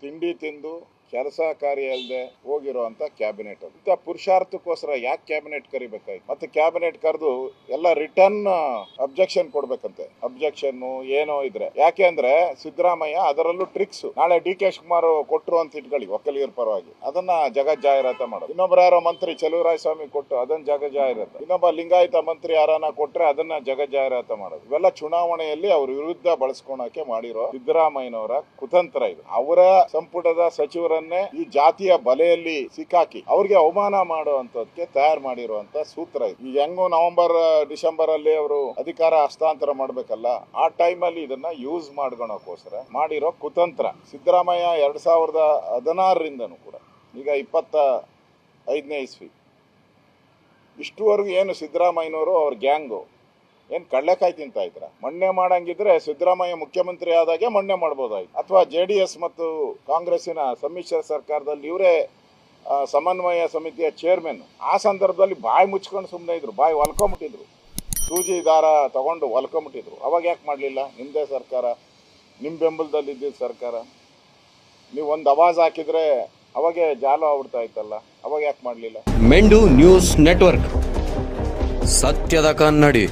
ತಿಂಡಿ ತಿಂದು ಕೆಲಸ ಕಾರ್ಯ ಇಲ್ಲದೆ ಹೋಗಿರುವಂತ ಕ್ಯಾಬಿನೆಟ್ ಅದು. ಪುರುಷಾರ್ಥಕ್ಕೋಸ್ಕರ ಯಾಕೆ ಕ್ಯಾಬಿನೆಟ್ ಕರಿಬೇಕಾಯ್ತು? ಮತ್ತೆ ಕ್ಯಾಬಿನೆಟ್ ಕರೆದು ಎಲ್ಲ ರಿಟರ್ನ್ ಅಬ್ಜೆಕ್ಷನ್ ಕೊಡ್ಬೇಕಂತೆ. ಅಬ್ಜೆಕ್ಷನ್ ಏನೋ ಇದ್ರೆ. ಯಾಕೆ ಅಂದ್ರೆ ಸಿದ್ದರಾಮಯ್ಯ ಅದರಲ್ಲೂ ಟ್ರಿಕ್ಸ್ ನಾಳೆ ಡಿ ಕೆ ಶಿವಕುಮಾರ್ ಕೊಟ್ರು ಅಂತ ಇಟ್ಕೊಳ್ಳಿ, ಒಕ್ಕಲಿಗರ ಪರವಾಗಿ. ಅದನ್ನ ಜಗ ಜಾಹೀರಾತ ಮಾಡೋದು. ಇನ್ನೊಬ್ಬರ ಯಾರೋ ಮಂತ್ರಿ ಚಲುವರಾಯ ಸ್ವಾಮಿ ಕೊಟ್ಟು ಅದನ್ನ ಜಗ ಜಾಹೀರಾತ ಇನ್ನೊಬ್ಬ ಲಿಂಗಾಯತ ಮಂತ್ರಿ ಯಾರನ್ನ ಕೊಟ್ರೆ ಅದನ್ನ ಜಗ ಜಾಹೀರಾತ ಮಾಡೋದು. ಇವೆಲ್ಲ ಚುನಾವಣೆಯಲ್ಲಿ ಅವ್ರ ವಿರುದ್ಧ ಬಳಸ್ಕೊಳಕ್ಕೆ ಮಾಡಿರೋ ಸಿದ್ದರಾಮಯ್ಯನವರ ಕುತಂತ್ರ ಇದು. ಅವರ ಸಂಪುಟದ ಈ ಜಾತಿಯ ಬಲೆಯಲ್ಲಿ ಸಿಕ್ಕಾಕಿ ಅವ್ರಿಗೆ ಅವಮಾನ ಮಾಡುವಂತದಕ್ಕೆ ತಯಾರು ಮಾಡಿರುವಂತ ಸೂತ್ರ ಇದು. ಈ ಹೆಂಗು ನವೆಂಬರ್ ಡಿಸೆಂಬರ್ ಅಲ್ಲಿ ಅವರು ಅಧಿಕಾರ ಹಸ್ತಾಂತರ ಮಾಡ್ಬೇಕಲ್ಲ, ಆ ಟೈಮ್ ಅಲ್ಲಿ ಇದನ್ನ ಯೂಸ್ ಮಾಡ್ಕೊಳಕೋಸ್ಕರ ಮಾಡಿರೋ ಕುತಂತ್ರ. ಸಿದ್ದರಾಮಯ್ಯ ಎರಡ್ ಸಾವಿರದ ಹದಿನಾರರಿಂದನೂ ಕೂಡ, ಈಗ ಇಪ್ಪತ್ತ ಐದನೇ ಇಸ್ವಿ. ಇಷ್ಟುವರೆಗೂ ಏನು ಸಿದ್ದರಾಮಯ್ಯನವರು ಅವ್ರ ಗ್ಯಾಂಗು ಏನು ಕಡಲೆಕಾಯಿ ತಿಂತಾ ಇದ್ರ ಮಣ್ಣೆ ಮಾಡಂಗಿದ್ರೆ ಸಿದ್ದರಾಮಯ್ಯ ಮುಖ್ಯಮಂತ್ರಿ ಆದಾಗೆ ಮಣ್ಣೆ ಮಾಡ್ಬೋದಾಯ್ತು. ಅಥವಾ ಜೆ ಡಿ ಎಸ್ ಮತ್ತು ಕಾಂಗ್ರೆಸ್ಸಿನ ಸಮ್ಮಿಶ್ರ ಸರ್ಕಾರದಲ್ಲಿ ಇವರೇ ಸಮನ್ವಯ ಸಮಿತಿಯ ಚೇರ್ಮನ್ ಆ ಸಂದರ್ಭದಲ್ಲಿ ಬಾಯಿ ಮುಚ್ಕೊಂಡು ಸುಮ್ಮನೆ ಇದ್ರು, ಬಾಯಿ ಹೊಲ್ಕೊಂಬಿಟ್ಟಿದ್ರು. ಸೂಜಿ ದಾರ ತಗೊಂಡು ಹೊಲ್ಕೊಂಬಿಟ್ಟಿದ್ರು. ಅವಾಗ ಯಾಕೆ ಮಾಡಲಿಲ್ಲ? ನಿಮ್ಮದೇ ಸರ್ಕಾರ ನಿಮ್ಮ ಬೆಂಬಲದಲ್ಲಿ ಇದ್ದಿದ್ದ ಸರ್ಕಾರ. ನೀವು ಒಂದು ಅವಾಜ್ ಹಾಕಿದ್ರೆ ಅವಾಗೆ ಜಾಲ ಆಗ್ಬಿಡ್ತಾ ಇತ್ತಲ್ಲ, ಅವಾಗ ಯಾಕೆ ಮಾಡಲಿಲ್ಲ? ಮೆಂಡು ನ್ಯೂಸ್ ನೆಟ್ವರ್ಕ್. ಸತ್ಯದ ಕನ್ನಡಿ.